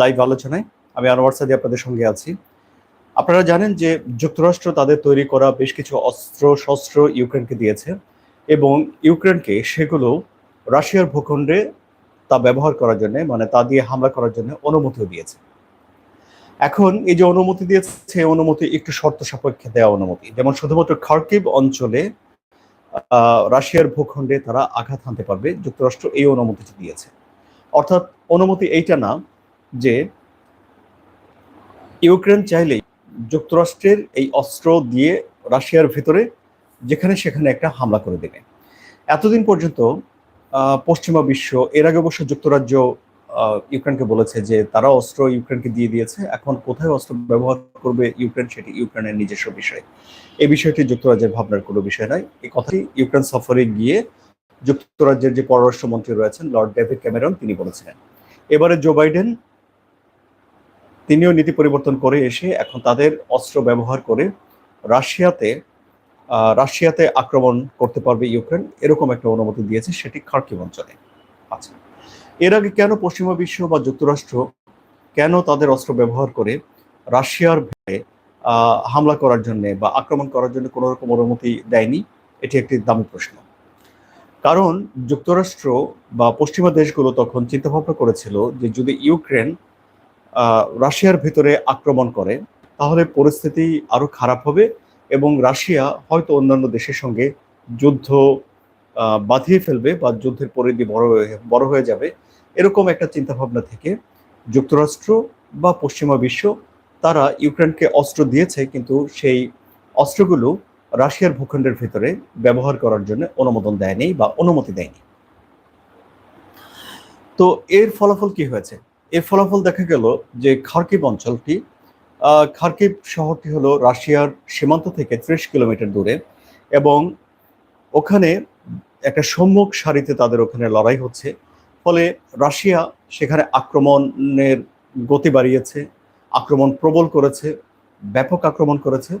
Live আলোচনায় আমি আনোয়ার সাদি আপনাদের সঙ্গে আছি। আপনারা জানেন যে যুক্তরাষ্ট্র তাদের তৈরি করা বেশ কিছু অস্ত্র, শস্ত্র ইউক্রেনকে দিয়েছে এবং ইউক্রেনকে সেগুলো রাশিয়ার ভূখণ্ডে তা ব্যবহার করার জন্য মানে তা দিয়ে হামলা করার জন্য অনুমতিও দিয়েছে। এখন এই যে অনুমতি দিয়েছে অনুমতি একটু শর্ত সাপেক্ষে দেওয়া অনুমতি। যেমন শুধুমাত্র খার্কিভ অঞ্চলে রাশিয়ার ভূখণ্ডে তারা আঘাত হানতে পারবে, যুক্তরাষ্ট্র এই অনুমতিটি দিয়েছে। অর্থাৎ অনুমতি এইটা না যে ইউক্রেন চাইলেই যুক্তরাষ্ট্রের এই অস্ত্র দিয়ে রাশিয়ার ভেতরে যেখানে সেখানে একটা হামলা করে দেবে। এতদিন পর্যন্ত পশ্চিমা বিশ্ব, এর আগে অবশ্য যুক্তরাজ্য ইউক্রেনকে বলেছে যে তারা অস্ত্র ইউক্রেনকে দিয়ে দিয়েছে, এখন কোথায় অস্ত্র ব্যবহার করবে ইউক্রেন সেটি ইউক্রেনের নিজস্ব বিষয়। এই বিষয়টি যুক্তরাজ্যের ভাবনার কোনো বিষয় নয়। এই কথাটি ইউক্রেন সফরে গিয়ে যুক্তরাজ্যের যে পররাষ্ট্রমন্ত্রী রয়েছেন, লর্ড ডেভিড ক্যামেরন, তিনি বলেছিলেন। এবারে জো বাইডেন তিনিও নীতি পরিবর্তন করে এসে এখন তাদের অস্ত্র ব্যবহার করে রাশিয়াতে রাশিয়াতে আক্রমণ করতে পারবে ইউক্রেন। এরকম একটা অনুমতি দিয়েছে সেটি খার্কিভ অঞ্চলে। আচ্ছা এর আগে কেন পশ্চিমা বিশ্ব বা যুক্তরাষ্ট্র কেন তাদের অস্ত্র ব্যবহার করে রাশিয়ার আহ, হামলা করার জন্য বা আক্রমণ করার জন্য কোনো রকম অনুমতি দেয়নি? এটি একটি দামি প্রশ্ন। কারণ যুক্তরাষ্ট্র বা পশ্চিমা দেশগুলো তখন চিন্তাভাবনা করেছিল যে যদি ইউক্রেন রাশিয়ার ভেতরে আক্রমণ করে, তাহলে পরিস্থিতি আরও খারাপ হবে এবং রাশিয়া হয়তো অন্যান্য দেশের সঙ্গে যুদ্ধ বাঁধিয়ে ফেলবে বা যুদ্ধের পরিধি বড় বড় হয়ে যাবে। এরকম একটা চিন্তাভাবনা থেকে যুক্তরাষ্ট্র বা পশ্চিমা বিশ্ব, তারা ইউক্রেনকে অস্ত্র দিয়েছে, কিন্তু সেই অস্ত্রগুলো রাশিয়ার ভূখণ্ডের ভিতরে ব্যবহার করার জন্য অনুমোদন দেয়নি বা অনুমতি দেয়নি। তো এর ফলাফল কি হয়েছে? এর ফলাফল দেখা গেল যে খার্কিভ অঞ্চলটি আহ, খার্কিভ শহরটি হলো রাশিয়ার সীমান্ত থেকে ত্রিশ কিলোমিটার দূরে এবং ওখানে একটা সম্মুখ সারিতে তাদের ওখানে লড়াই হচ্ছে। ফলে রাশিয়া সেখানে আক্রমণের গতি বাড়িয়েছে আক্রমণ প্রবল করেছে ব্যাপক আক্রমণ করেছে।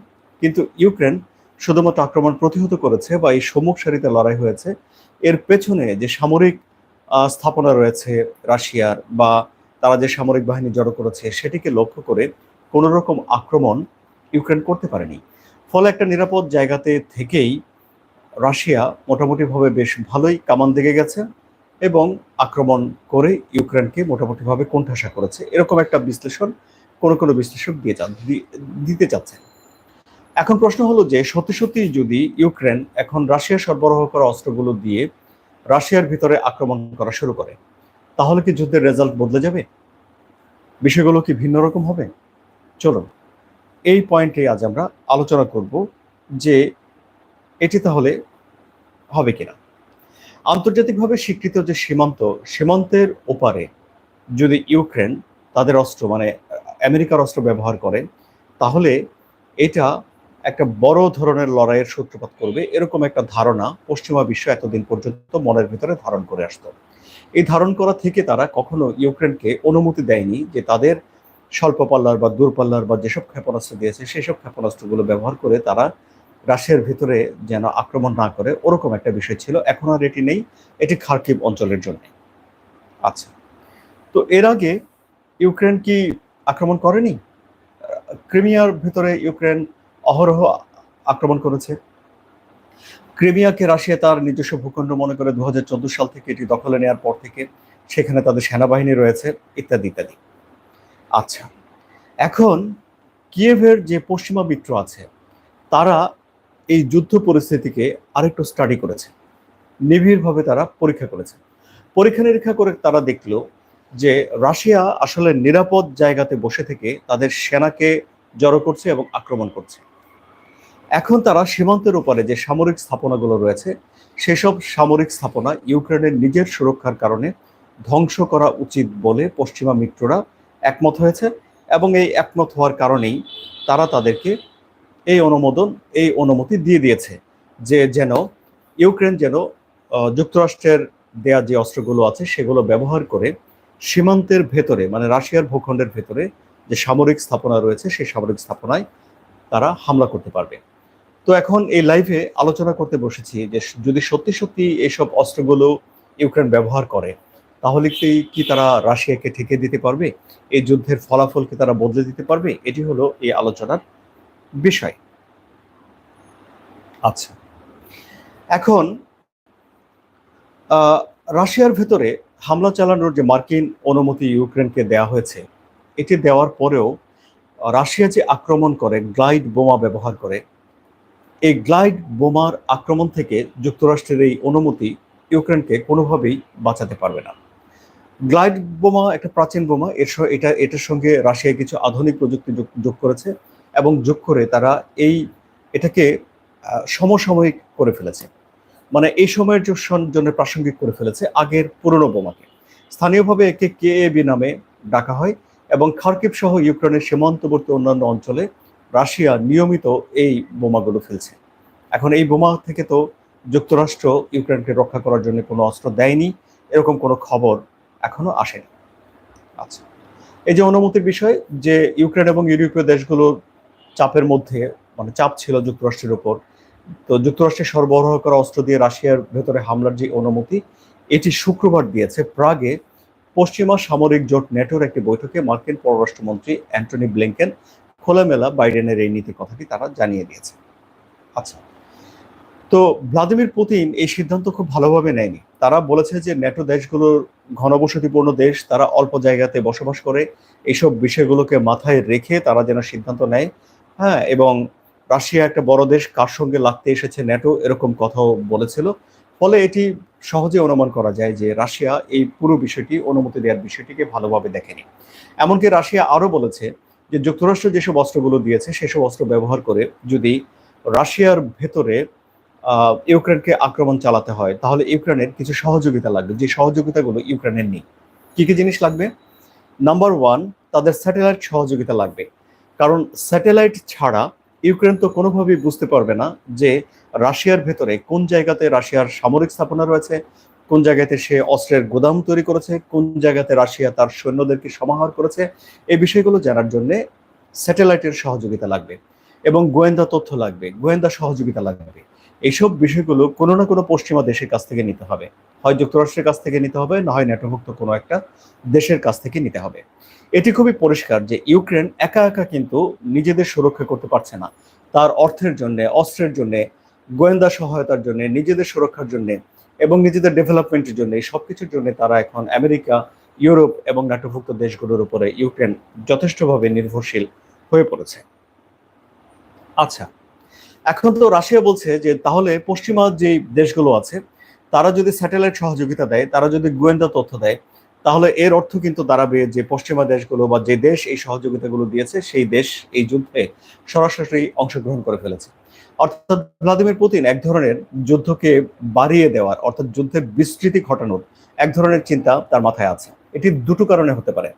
কিন্তু ইউক্রেন শুধুমাত্র আক্রমণ প্রতিহত করেছে বা এই সম্মুখ সারিতে লড়াই হয়েছে। এর পেছনে যে সামরিক স্থাপনা রয়েছে রাশিয়ার বা তারা যে সামরিক বাহিনী জড়ো করেছে সেটিকে লক্ষ্য করে কোনো রকম আক্রমণ ইউক্রেন করতে পারেনি। ফলে একটা নিরাপদ জায়গাতে থেকেই রাশিয়া মোটামুটিভাবে বেশ ভালোই কামান দিকে গেছে এবং আক্রমণ করে ইউক্রেনকে মোটামুটিভাবে কোণঠাসা করেছে। এরকম একটা বিশ্লেষণ কোনো কোনো বিশ্লেষক দিয়ে দিতে চাচ্ছেন। এখন প্রশ্ন হলো যে সত্যি সত্যি যদি ইউক্রেন এখন রাশিয়া সরবরাহ করা অস্ত্রগুলো দিয়ে রাশিয়ার ভিতরে আক্রমণ করা শুরু করে তাহলে কি যুদ্ধের রেজাল্ট বদলে যাবে? বিষয়গুলো কি ভিন্ন রকম হবে? চলুন, এই পয়েন্টে আজ আমরা আলোচনা করব যে এটি তাহলে হবে কিনা। আন্তর্জাতিকভাবে স্বীকৃত যে সীমান্ত, সীমান্তের ওপারে যদি ইউক্রেন তাদের অস্ত্র মানে আমেরিকার অস্ত্র ব্যবহার করে, তাহলে এটা একটা বড় ধরনের লড়াইয়ের সূত্রপাত করবে। এরকম একটা ধারণা পশ্চিমা বিশ্ব এতদিন পর্যন্ত মনের ভিতরে ধারণ করে আসতো। এই ধারণ করা থেকে তারা কখনো ইউক্রেনকে অনুমতি দেয়নি যে তাদের স্বল্প পাল্লার বা দূরপাল্লার বা যেসব ক্ষেপণাস্ত্র দিয়েছে, সেসব ক্ষেপণাস্ত্রগুলো ব্যবহার করে তারা রাশিয়ার ভিতরে যেন আক্রমণ না করে, ওরকম একটা বিষয় ছিল। এখন আর এটি নেই। এটি খার্কিভ অঞ্চলের জন্য। আচ্ছা। তো এর আগে ইউক্রেন কি আক্রমণ করেনি? ক্রিমিয়ার ভিতরে ইউক্রেন অহরহ আক্রমণ করেছে। ক্রিমিয়াকে রাশিয়া তার নিজস্ব ভূখণ্ড মনে করে দু হাজার চোদ্দ সাল থেকে এটি দখলে নেওয়ার পর থেকে সেখানে তাদের সেনাবাহিনী রয়েছে, ইত্যাদি ইত্যাদি। আচ্ছা এখন কিয়েভের যে পশ্চিমা মিত্র আছে, তারা এই যুদ্ধ পরিস্থিতিকে আরেকটু স্টাডি করেছে। নিবিড়ভাবে তারা পরীক্ষা করেছে। পরীক্ষা নিরীক্ষা করে তারা দেখল যে রাশিয়া আসলে নিরাপদ জায়গাতে বসে থেকে তাদের সেনাকে জড়ো করছে এবং আক্রমণ করছে। এখন তারা সীমান্তের উপরে যে সামরিক স্থাপনাগুলো রয়েছে, সেসব সামরিক স্থাপনা ইউক্রেনের নিজের সুরক্ষার কারণে ধ্বংস করা উচিত বলে পশ্চিমা মিত্ররা একমত হয়েছে এবং এই একমত হওয়ার কারণেই তারা তাদেরকে এই অনুমোদন, এই অনুমতি দিয়ে দিয়েছে যে যেন ইউক্রেন যেন যুক্তরাষ্ট্রের দেয়া যে অস্ত্রগুলো আছে সেগুলো ব্যবহার করে সীমান্তের ভেতরে মানে রাশিয়ার ভূখণ্ডের ভেতরে যে সামরিক স্থাপনা রয়েছে, সেই সামরিক স্থাপনায় তারা হামলা করতে পারবে। তো এখন এই লাইভে আলোচনা করতে বসেছি যে যদি সত্যি সত্যি এইসব অস্ত্রগুলো ইউক্রেন ব্যবহার করে, তাহলে কি কি তারা রাশিয়াকে ঠেকে দিতে পারবে? এই যুদ্ধের ফলাফল কি তারা বদলে দিতে পারবে? এটি হলো এই আলোচনার বিষয়। আচ্ছা। এখন রাশিয়ার ভেতরে হামলা চালানোর যে মার্কিন অনুমতি ইউক্রেনকে দেওয়া হয়েছে, এটি দেওয়ার পরেও রাশিয়া যে আক্রমণ করে, গ্লাইড বোমা ব্যবহার করে এই গ্লাইড বোমার আক্রমণ থেকে যুক্তরাষ্ট্রের এই অনুমতি ইউক্রেনকে কোনোভাবেই বাঁচাতে পারবে না। গ্লাইড বোমা একটা প্রাচীন বোমা, এর এটা, এটার সঙ্গে রাশিয়া কিছু আধুনিক প্রযুক্তি যোগ করেছে এবং যোগ করে তারা এই, এটাকে সমসাময়িক করে ফেলেছে। মানে এই সময়ের জন্য প্রাসঙ্গিক করে ফেলেছে আগের পুরনো বোমাকে। স্থানীয়ভাবে একে কে এ বি নামে ডাকা হয় এবং খার্কিব সহ ইউক্রেনের সীমান্তবর্তী অন্যান্য অঞ্চলে রাশিয়া নিয়মিত এই বোমাগুলো ফেলছে। এখন এই বোমা থেকে তো যুক্তরাষ্ট্র ইউক্রেনকে রক্ষা করার জন্য কোনো অস্ত্র দেয়নি, এরকম কোনো খবর এখনও আসেনি। আচ্ছা এই যে অনুমতির বিষয় যে ইউক্রেন এবং ইউরোপীয় দেশগুলোর চাপের মধ্যে মানে চাপ ছিল যুক্তরাষ্ট্রের উপর, তো যুক্তরাষ্ট্রের সরবরাহ করা অস্ত্র দিয়ে রাশিয়ার ভেতরে হামলার যে অনুমতি, এটি শুক্রবার দিয়েছে। প্রাগে পশ্চিমা সামরিক জোট নেটোর একটি বৈঠকে মার্কিন পররাষ্ট্রমন্ত্রী অ্যান্টনি ব্লিংকেন খোলামেলা বাইডেনের এই নীতির কথাটি তারা জানিয়ে দিয়েছে? আচ্ছা তো ভ্লাদিমির পুতিন এই সিদ্ধান্ত খুব ভালোভাবে নেয়নি। তারা বলেছে যে ন্যাটো দেশগুলোর ঘনবসতিপূর্ণ দেশ, তারা অল্প জায়গাতে বসবাস করে এইসব বিষয়গুলোকে মাথায় রেখে তারা যেন সিদ্ধান্ত নেয়। হ্যাঁ এবং রাশিয়া একটা বড় দেশ, কার সঙ্গে লাগতে এসেছে ন্যাটো, এরকম কথাও বলেছিল। ফলে এটি সহজে অনুমান করা যায় যে রাশিয়া এই পুরো বিষয়টি, অনুমতি দেওয়ার বিষয়টিকে ভালোভাবে দেখেনি। এমনকি রাশিয়া আরও বলেছে যে যুক্তরাষ্ট্র যেসব অস্ত্রগুলো দিয়েছে, সেসব অস্ত্র ব্যবহার করে যদি রাশিয়ার ভেতরে ইউক্রেনকে আক্রমণ চালাতে হয়, তাহলে ইউক্রেনের কিছু সহযোগিতা লাগবে। যে সহযোগিতাগুলো ইউক্রেনের নেই। কি কি জিনিস লাগবে? নাম্বার ওয়ান তাদের স্যাটেলাইট সহযোগিতা লাগবে। কারণ স্যাটেলাইট ছাড়া ইউক্রেন তো কোনোভাবেই বুঝতে পারবে না যে রাশিয়ার ভেতরে কোন জায়গাতে রাশিয়ার সামরিক স্থাপনা রয়েছে কোন জায়গাতে সে অস্ত্রের গোদাম তৈরি করেছে, কোন জায়গাতে রাশিয়া তার সৈন্যদেরকে সমাহার করেছে, এই বিষয়গুলো জানার জন্য স্যাটেলাইটের সহযোগিতা লাগবে এবং গোয়েন্দা তথ্য লাগবে, গোয়েন্দা সহযোগিতা লাগবে। এইসব বিষয়গুলো কোনো না কোনো পশ্চিমা দেশের কাছ থেকে নিতে হবে। হয় যুক্তরাষ্ট্রের কাছ থেকে নিতে হবে, না হয় নেটোভুক্ত কোনো একটা দেশের কাছ থেকে নিতে হবে। এটি খুবই পরিষ্কার যে ইউক্রেন একা একা কিন্তু নিজেদের সুরক্ষা করতে পারছে না। তার অর্থের জন্য, অস্ত্রের জন্য, গোয়েন্দা সহায়তার জন্য, নিজেদের সুরক্ষার জন্য এবং নিজেদের ডেভেলপমেন্টের জন্য, এই সবকিছুর জন্য তারা এখন আমেরিকা, ইউরোপ এবং নাটোভুক্ত দেশগুলোর উপরে ইউক্রেন যথেষ্টভাবে নির্ভরশীল হয়ে পড়েছে। আচ্ছা এখন তো রাশিয়া বলছে যে তাহলে পশ্চিমা যে দেশগুলো আছে, তারা যদি স্যাটেলাইট সহযোগিতা দেয়, তারা যদি গোয়েন্দা তথ্য দেয়, তাহলে এর অর্থ কিন্তু দাঁড়াবে যে পশ্চিমা দেশগুলো বা যে দেশ এই সহযোগিতাগুলো দিয়েছে, সেই দেশ এই যুদ্ধে সরাসরি অংশগ্রহণ করে ফেলেছে। অর্থাৎ ভ্লাদিমির পুতিন এক ধরনের যুদ্ধকে বাড়িয়ে দেওয়ার, অর্থাৎ যুদ্ধের বিস্তৃতি ঘটানোর এক ধরনের চিন্তা তার মাথায় আছে। এটি দুটো কারণে হতে পারে।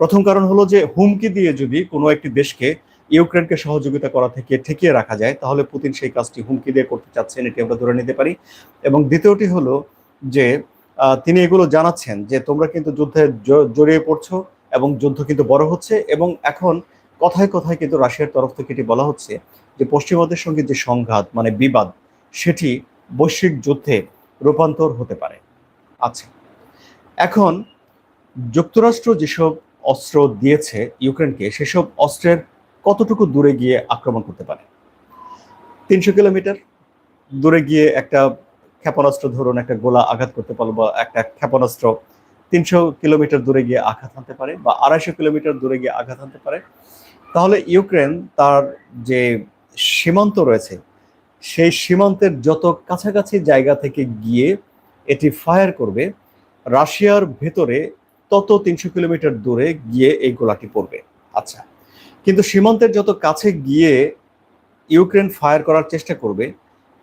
প্রথম কারণ হলো যে, হুমকি দিয়ে যদি কোনো একটি দেশকে ইউক্রেনকে সহযোগিতা করা থেকে ঠেকিয়ে রাখা যায়, তাহলে পুতিন সেই কাজটি হুমকি দিয়ে করতে চাচ্ছেন, এটি আমরা ধরে নিতে পারি। এবং দ্বিতীয়টি হলো যে তিনি এগুলো জানাচ্ছেন যে, তোমরা কিন্তু যুদ্ধে জড়িয়ে পড়ছো এবং যুদ্ধ কিন্তু বড় হচ্ছে এবং এখন কথায় কথায় কিন্তু রাশিয়ার তরফ থেকে এটি বলা হচ্ছে যে পশ্চিমাদের সঙ্গে যে সংঘাত মানে বিবাদ, সেটি বৈশ্বিক যুদ্ধে রূপান্তর হতে পারে। আচ্ছা এখন যুক্তরাষ্ট্র যেসব অস্ত্র দিয়েছে ইউক্রেনকে, সেসব অস্ত্রের কতটুকু দূরে গিয়ে আক্রমণ করতে পারে? তিনশো কিলোমিটার দূরে গিয়ে একটা ক্ষেপণাস্ত্র ধরুন, একটা গোলা আঘাত করতে পারল বা একটা ক্ষেপণাস্ত্র তিনশো কিলোমিটার দূরে গিয়ে আঘাত আনতে পারে বা আড়াইশো কিলোমিটার দূরে গিয়ে আঘাত আনতে পারে। তাহলে ইউক্রেন তার যে সীমান্ত রয়েছে, সেই সীমান্তের যত কাছাকাছি জায়গা থেকে গিয়ে এটি ফায়ার করবে, রাশিয়ার ভেতরে তত তিনশো কিলোমিটার দূরে গিয়ে এই গোলাটি পড়বে। আচ্ছা কিন্তু সীমান্তের যত কাছে গিয়ে ইউক্রেন ফায়ার করার চেষ্টা করবে,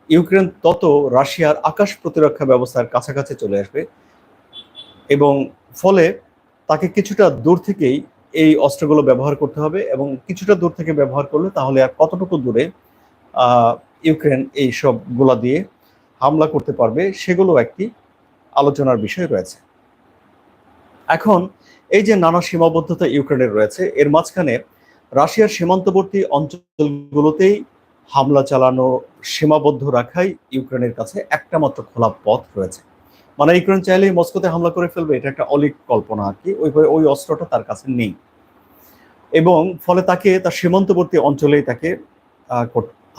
ইউক্রেন তত রাশিয়ার আকাশ প্রতিরক্ষা ব্যবস্থার কাছাকাছি চলে আসবে এবং ফলে তাকে কিছুটা দূর থেকেই এই অস্ত্রগুলো ব্যবহার করতে হবে এবং কিছুটা দূর থেকে ব্যবহার করলে তাহলে আর কতটুকু দূরে ইউক্রেন এই সব গোলা দিয়ে হামলা করতে পারবে সেগুলো একটি আলোচনার বিষয় রয়েছে। এখন এই যে নানা সীমাবদ্ধতা ইউক্রেনের রয়েছে, এর মাঝখানে রাশিয়ার সীমান্তবর্তী অঞ্চলগুলোতেই হামলা চালানো সীমাবদ্ধ রাখাই ইউক্রেনের কাছে একটা মাত্র খোলা পথ রয়েছে। মানে ইউক্রেন চাইলেই মস্কোতে হামলা করে ফেলবে, এটা একটা অলিক কল্পনা আর কি। ওই ওই অস্ত্রটা তার কাছে নেই। এবং ফলে তাকে তার সীমান্তবর্তী অঞ্চলেই তাকে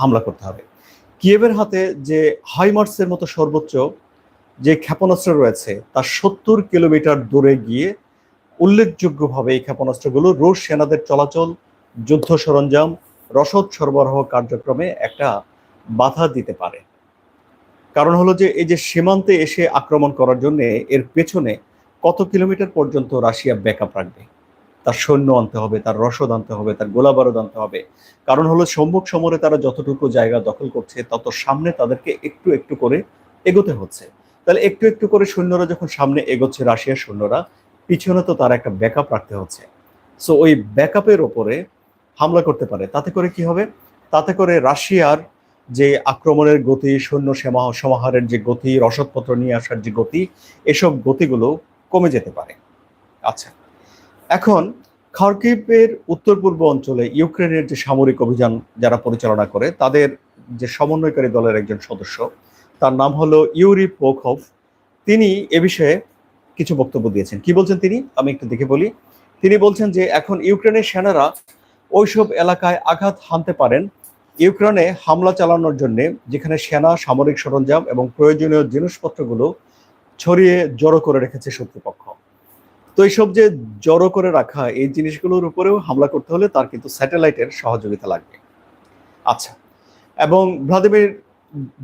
হামলা করতে হবে। কিয়েভের হাতে যে হাইমার্সের মতো সর্বোচ্চ যে ক্ষেপণাস্ত্র রয়েছে, তার সত্তর কিলোমিটার দূরে গিয়ে উল্লেখযোগ্যভাবে এই ক্ষেপণাস্ত্রগুলো রুশ সেনাদের চলাচল, যুদ্ধ সরঞ্জাম, রসদ সরবরাহ কার্যক্রমে একটা বাধা দিতে পারে। কারণ হলো যে এই যে সীমান্তে এসে আক্রমণ করার জন্য এর পেছনে কত কিলোমিটার পর্যন্ত রাশিয়া ব্যাকআপ রাখবে? তার সৈন্য আনতে হবে, তার রসদ আনতে হবে, তার গোলা বারুদ আনতে হবে। কারণ হলো সম্মুখ সমরে তারা যতটুকু জায়গা দখল করছে, তত সামনে তাদেরকে একটু একটু করে এগোতে হচ্ছে। তাহলে একটু একটু করে সৈন্যরা যখন সামনে এগোচ্ছে, রাশিয়ার সৈন্যরা, পিছনে তো তার একটা ব্যাকআপ রাখতে হচ্ছে। সো ওই ব্যাকআপের ওপরে হামলা করতে পারে। তাতে করে কি হবে? তাতে করে রাশিয়ার যে আক্রমণের গতি সৈন্য সমাহারের যে গতি, রসদপত্র নিয়ে আসার যে গতি, এসব গতিগুলো কমে যেতে পারে। আচ্ছা এখন খার্কিভের উত্তর পূর্ব অঞ্চলে ইউক্রেনের যে সামরিক অভিযান যারা পরিচালনা করে, তাদের যে সমন্বয়কারী দলের একজন সদস্য, তার নাম হলো ইউরি পোখভ। তিনি এ বিষয়ে কিছু বক্তব্য দিয়েছেন। কি বলছেন তিনি? আমি একটু দেখে বলি। তিনি বলছেন যে, এখন ইউক্রেনের সেনারা ওইসব এলাকায় আঘাত হানতে পারেন ইউক্রেনে হামলা চালানোর জন্য যেখানে সেনা, সামরিক সরঞ্জাম এবং প্রয়োজনীয় জিনিসপত্রগুলো ছড়িয়ে জড়ো করে রেখেছে শত্রুপক্ষ। তো এইসব যে জড়ো করে রাখা এই জিনিসগুলোর উপরেও হামলা করতে হলে তার কিন্তু স্যাটেলাইটের সহযোগিতা লাগবে। আচ্ছা এবং ভ্লাদিমির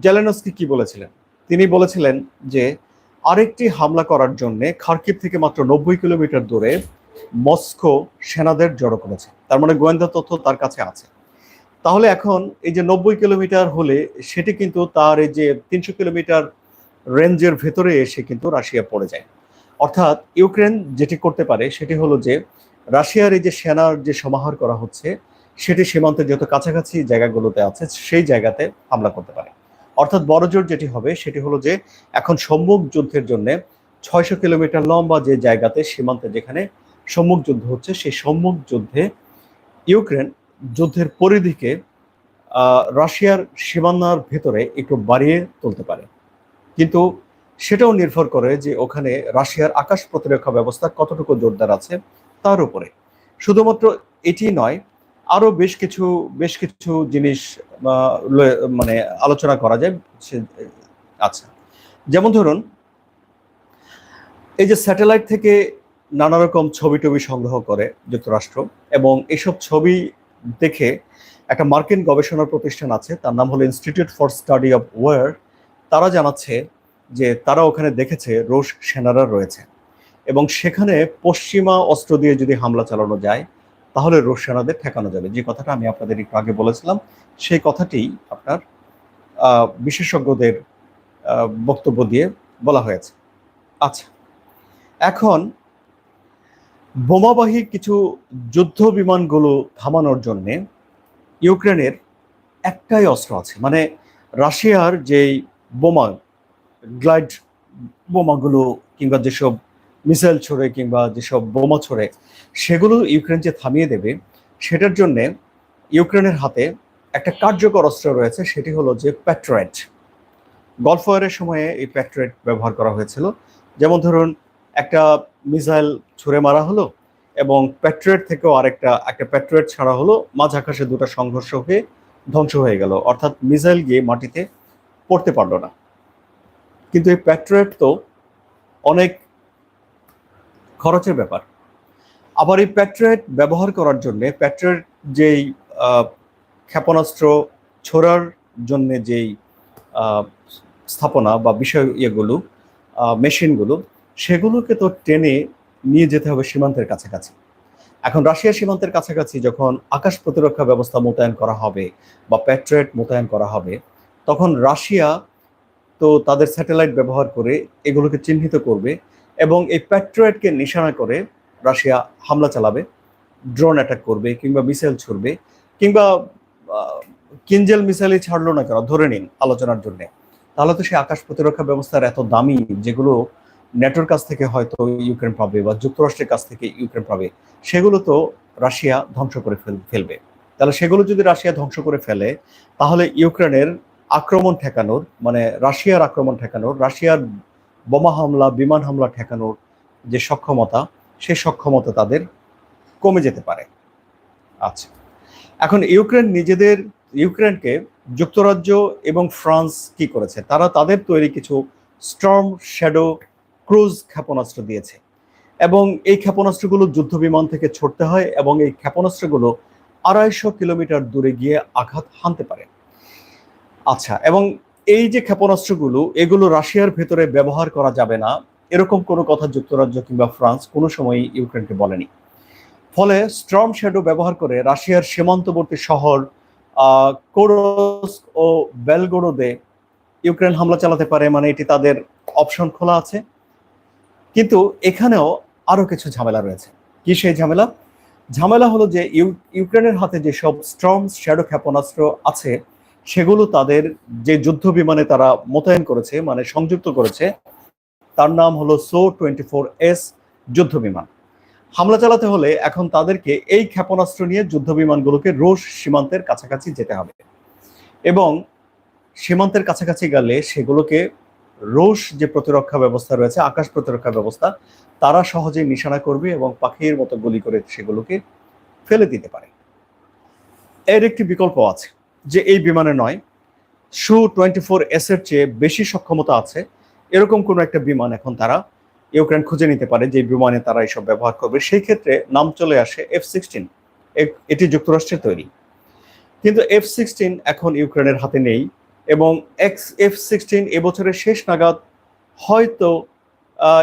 জেলেনস্কি কি বলেছিলেন? তিনি বলেছিলেন যে আরেকটি হামলা করার জন্য খার্কিভ থেকে মাত্র নব্বই কিলোমিটার দূরে মস্কো সেনাদের জড়ো করেছে। তার মানে গোয়েন্দা তথ্য তার কাছে আছে। তাহলে এখন এই যে নব্বই কিলোমিটার হলে সেটি কিন্তু তার এই যে তিনশো কিলোমিটার রেঞ্জের ভেতরে এসে কিন্তু রাশিয়া পড়ে যায়। অর্থাৎ ইউক্রেন যেটি করতে পারে সেটি হলো যে রাশিয়ার এই যে সেনার যে সমাহার করা হচ্ছে, সেটি সীমান্তের যত কাছাকাছি জায়গাগুলোতে আছে সেই জায়গাতে হামলা করতে পারে। অর্থাৎ বড়জোর যেটি হবে সেটি হলো যে এখন সম্মুখ যুদ্ধের জন্য ছয়শো কিলোমিটার লম্বা যে জায়গাতে সীমান্তে যেখানে সম্মুখ যুদ্ধ হচ্ছে, সেই সম্মুখ যুদ্ধে ইউক্রেন যুদ্ধের পরিধিকে রাশিয়ার সীমানার ভেতরে একটু বাড়িয়ে তুলতে পারে। কিন্তু সেটাও নির্ভর করে যে ওখানে রাশিয়ার আকাশ প্রতিরক্ষা ব্যবস্থা কতটুকু জোরদার আছে তার উপরে। শুধুমাত্র এটি নয় আরও বেশ কিছু বেশ কিছু জিনিস মানে আলোচনা করা যায়, সে- আচ্ছা। যেমন ধরুন, এই যে স্যাটেলাইট থেকে নানা রকম ছবি টবি সংগ্রহ করে যুক্তরাষ্ট্র এবং এসব ছবি দেখে একটা মার্কিন গবেষণা প্রতিষ্ঠান আছে, তার নাম হলো institute for study of war তারা জানাচ্ছে যে তারা ওখানে দেখেছে রুশ সেনারা রয়েছে। এবং সেখানে পশ্চিমা অস্ত্র দিয়ে যদি হামলা চালানো যায়, তাহলে রুশ সেনাদের ঠেকানো যাবে। যে কথাটা আমি আপনাদের একটু আগে বলেছিলাম, সেই কথাটি আপনার বিশেষজ্ঞদের বক্তব্য দিয়ে বলা হয়েছে। আচ্ছা এখন বোমাবাহী কিছু যুদ্ধ বিমানগুলো থামানোর জন্য ইউক্রেনের একটাই অস্ত্র আছে। মানে রাশিয়ার যেই বোমা, গ্লাইড বোমাগুলো কিংবা যেসব মিসাইল ছড়ে কিংবা যেসব বোমা ছড়ে, সেগুলো ইউক্রেন যে থামিয়ে দেবে, সেটার জন্য ইউক্রেনের হাতে একটা কার্যকর অস্ত্র রয়েছে, সেটি হলো যে প্যাট্রয়েট গলফ ওয়ারের সময়ে এই প্যাট্রয়েট ব্যবহার করা হয়েছিল। যেমন ধরুন একটা মিসাইল ছুঁড়ে মারা হলো এবং প্যাট্রয়েট থেকেও আরেকটা, একটা প্যাট্রয়েট ছাড়া হলো, মাঝ আকাশে দুটো সংঘর্ষ হয়ে ধ্বংস হয়ে গেল। অর্থাৎ মিসাইল গিয়ে মাটিতে পড়তে পারল না। কিন্তু এই প্যাট্রয়েট তো অনেক খরচের ব্যাপার। আবার এই প্যাট্রয়েট ব্যবহার করার জন্য, প্যাট্রয়েট যেই ক্ষেপণাস্ত্র ছোড়ার জন্যে যেই স্থাপনা বা বিষয় ইয়েগুলো মেশিনগুলো সেগুলোকে তো টেনে নিয়ে যেতে হবে সীমান্তের কাছাকাছি। এখন রাশিয়া সীমান্তের কাছাকাছি যখন আকাশ প্রতিরক্ষা ব্যবস্থা মোতায়েন করা হবে বা প্যাট্রয়েট মোতায়েন করা হবে, তখন রাশিয়া তো তাদের স্যাটেলাইট ব্যবহার করে এগুলোকে চিহ্নিত করবে এবং এই প্যাট্রয়েটকে নিশানা করে রাশিয়া হামলা চালাবে, ড্রোন অ্যাটাক করবে কিংবা মিসাইল ছুড়বে কিংবা কিঞ্জেল মিসাইলই ছাড়লো না কেন? ধরে নিন আলোচনার জন্য। তাহলে তো সেই আকাশ প্রতিরক্ষা ব্যবস্থার এত দামি যেগুলো নেটোর কাছ থেকে হয়তো ইউক্রেন পাবে বা যুক্তরাষ্ট্রের কাছ থেকে ইউক্রেন পাবে, সেগুলো তো রাশিয়া ধ্বংস করে ফেলবে। তাহলে সেগুলো যদি রাশিয়া ধ্বংস করে ফেলে, তাহলে ইউক্রেনের আক্রমণ ঠেকানোর মানে রাশিয়ার আক্রমণ ঠেকানোর, রাশিয়ার বোমা হামলা, বিমান হামলা ঠেকানোর যে সক্ষমতা সেই সক্ষমতা তাদের কমে যেতে পারে। আচ্ছা এখন ইউক্রেন নিজেদের, ইউক্রেনকে যুক্তরাজ্য এবং ফ্রান্স কি করেছে? তারা তাদের তৈরি কিছু স্টর্ম শ্যাডো ক্রুজ ক্ষেপণাস্ত্র দিয়েছে। এবং এই ক্ষেপণাস্ত্রগুলো যুদ্ধ বিমান থেকে ছড়তে হয় এবং এই ক্ষেপণাস্ত্রগুলো আড়াইশো কিলোমিটার দূরে গিয়ে আঘাত হানতে পারে। আচ্ছা এবং এই যে ক্ষেপণাস্ত্রগুলো, এগুলো রাশিয়ার ভেতরে ব্যবহার করা যাবে না। এরকম কোনো কথা যুক্তরাজ্য কিংবা ফ্রান্স কোনো সময়ই ইউক্রেনকে বলেনি। ফলে স্ট্রম শ্যাডো ব্যবহার করে রাশিয়ার সীমান্তবর্তী শহর কোরস ও বেলগোরোদে ইউক্রেন হামলা চালাতে পারে। মানে এটি তাদের অপশন খোলা আছে। কিন্তু এখানেও আরও কিছু ঝামেলা রয়েছে। কি সেই ঝামেলা? ঝামেলা হলো যে ইউক্রেনের হাতে যেসব স্ট্রং শ্যাডো ক্ষেপণাস্ত্র আছে, সেগুলো তাদের যে যুদ্ধ বিমানে তারা মোতায়েন করেছে মানে সংযুক্ত করেছে, তার নাম হলো সো টোয়েন্টি ফোর এস যুদ্ধ বিমান। হামলা চালাতে হলে এখন তাদেরকে এই ক্ষেপণাস্ত্র নিয়ে যুদ্ধ বিমানগুলোকে রুশ সীমান্তের কাছাকাছি যেতে হবে। এবং সীমান্তের কাছাকাছি গেলে সেগুলোকে রুশ যে প্রতিরক্ষা ব্যবস্থা রয়েছে, আকাশ প্রতিরক্ষা ব্যবস্থা, তারা সহজেই নিশানা করবে এবং পাখির মতো গুলি করে সেগুলোকে ফেলে দিতে পারে। এর একটি বিকল্প আছে, যে এই বিমানে নয়, সু টোয়েন্টি ফোর এস এর চেয়ে বেশি সক্ষমতা আছে। এরকম কোনো একটা বিমান এখন তারা ইউক্রেন খুঁজে নিতে পারে, যে বিমানে তারা এসব ব্যবহার করবে। সেই ক্ষেত্রে নাম চলে আসে এফ সিক্সটিন এটি যুক্তরাষ্ট্রের তৈরি। কিন্তু এফ সিক্সটিন এখন ইউক্রেনের হাতে নেই। এবং এক্স এফ সিক্সটিন এবছরের শেষ নাগাদ হয়তো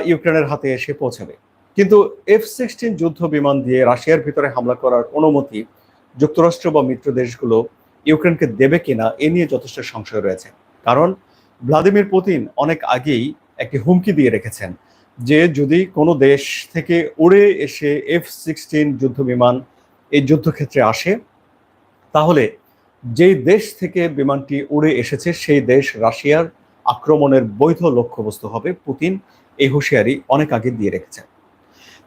ইউক্রেনের হাতে এসে পৌঁছাবে। কিন্তু এফ সিক্সটিন যুদ্ধ বিমান দিয়ে রাশিয়ার ভিতরে হামলা করার অনুমতি যুক্তরাষ্ট্র বা মিত্র দেশগুলো ইউক্রেনকে দেবে কিনা, এ নিয়ে যথেষ্ট সংশয় রয়েছে। কারণ ভ্লাদিমির পুতিন অনেক আগেই একটি হুমকি দিয়ে রেখেছেন যে যদি কোনো দেশ থেকে উড়ে এসে এফ সিক্সটিন যুদ্ধ বিমান এই যুদ্ধক্ষেত্রে আসে, তাহলে যেই দেশ থেকে বিমানটি উড়ে এসেছে, সেই দেশ রাশিয়ার আক্রমণের বৈধ লক্ষ্যবস্তু হবে পুতিন। এই হুঁশিয়ারি অনেক আগে দিয়ে রেখেছে।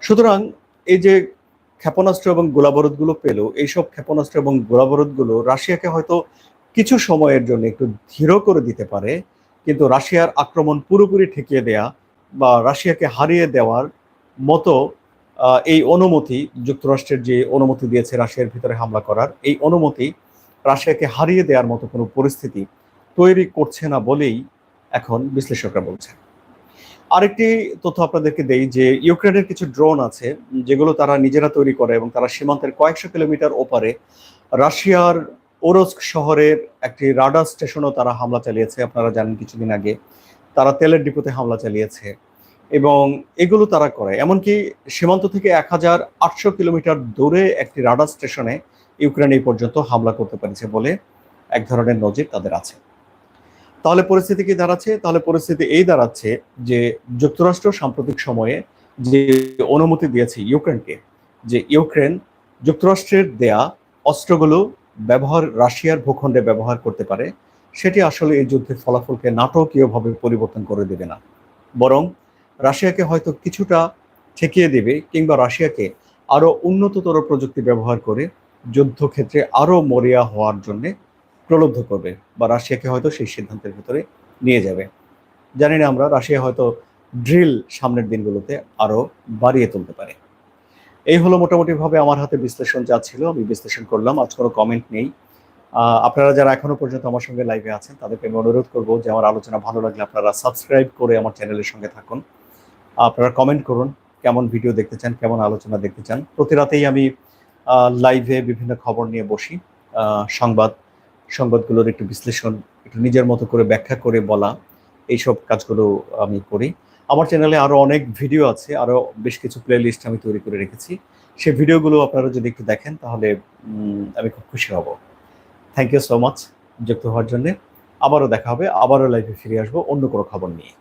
সুতরাং এই যে ক্ষেপণাস্ত্র এবং গোলাবারুদগুলো পেল, এইসব ক্ষেপণাস্ত্র এবং গোলাবারুদগুলো রাশিয়াকে হয়তো কিছু সময়ের জন্য একটু ধীর করে দিতে পারে, কিন্তু রাশিয়ার আক্রমণ পুরোপুরি ঠেকিয়ে দেয়া বা রাশিয়াকে হারিয়ে দেওয়ার মতো এই অনুমতি, যুক্তরাষ্ট্রের যে অনুমতি দিয়েছে রাশিয়ার ভিতরে হামলা করার, এই অনুমতি রাশিয়াকে হারিয়ে দেওয়ার মতো কোনো পরিস্থিতি তৈরি করছে না বলেই এখন বিশ্লেষকরা বলছেন। আরেকটি তথ্য আপনাদেরকে দেই যে, ইউক্রেনের কিছু ড্রোন আছে যেগুলো তারা নিজেরা তৈরি করে এবং তারা সীমান্তের কয়েকশো কিলোমিটার ওপারে রাশিয়ার ওরস্ক শহরের একটি রাডার স্টেশনও তারা হামলা চালিয়েছে। আপনারা জানেন কিছুদিন আগে তারা তেলের ডিপোতে হামলা চালিয়েছে এবং এগুলো তারা করে। এমনকি সীমান্ত থেকে এক হাজার আটশো কিলোমিটার দূরে একটি রাডার স্টেশনে ইউক্রেন এই পর্যন্ত হামলা করতে পারছে বলে এক ধরনের নজির তাদের আছে। তাহলে পরিস্থিতি কি দাঁড়াচ্ছে? তাহলে পরিস্থিতি এই দাঁড়াচ্ছে যে যুক্তরাষ্ট্র সাম্প্রতিক সময়ে যে অনুমতি দিয়েছে ইউক্রেনকে, যে ইউক্রেন যুক্তরাষ্ট্রের দেয়া অস্ত্রগুলো ব্যবহার, রাশিয়ার ভূখণ্ডে ব্যবহার করতে পারে, সেটি আসলে এই যুদ্ধের ফলাফলকে নাটকীয়ভাবে পরিবর্তন করে দেবে না। বরং রাশিয়াকে হয়তো কিছুটা ঠেকিয়ে দেবে কিংবা রাশিয়াকে আরও উন্নততর প্রযুক্তি ব্যবহার করে যুদ্ধক্ষেত্রে আরও মরিয়া হওয়ার জন্য প্রলব্ধ করবে বা রাশিয়াকে হয়তো সেই সিদ্ধান্তের ভিতরে নিয়ে যাবে। জানি না আমরা, রাশিয়া হয়তো ড্রিল সামনের দিনগুলোতে আরও বাড়িয়ে তুলতে পারে। এই হলো মোটামুটিভাবে আমার হাতে বিশ্লেষণ যা ছিল, আমি বিশ্লেষণ করলাম, আজ কোনো কমেন্ট নেই। আপনারা যারা এখনও পর্যন্ত আমার সঙ্গে লাইভে আছেন, তাদেরকে আমি অনুরোধ করব যে আমার আলোচনা ভালো লাগলে আপনারা সাবস্ক্রাইব করে আমার চ্যানেলের সঙ্গে থাকুন। আপনারা কমেন্ট করুন, কেমন ভিডিও দেখতে চান, কেমন আলোচনা দেখতে চান। প্রতি রাতেই আমি লাইভে বিভিন্ন খবর নিয়ে বসি। সংবাদ, সংবাদগুলোর একটু বিশ্লেষণ, একটু নিজের মতো করে ব্যাখ্যা করে বলা, এইসব কাজগুলো আমি করি। আমার চ্যানেলে আরও অনেক ভিডিও আছে আরও বেশ কিছু প্লে লিস্ট আমি তৈরি করে রেখেছি। সেই ভিডিওগুলো আপনারা যদি একটু দেখেন, তাহলে আমি খুব খুশি হব। থ্যাংক ইউ সো মাচ যুক্ত হওয়ার জন্য। আবারও দেখা হবে, আবারও লাইভে ফিরে আসব, অন্য কোনো খবর নিয়ে।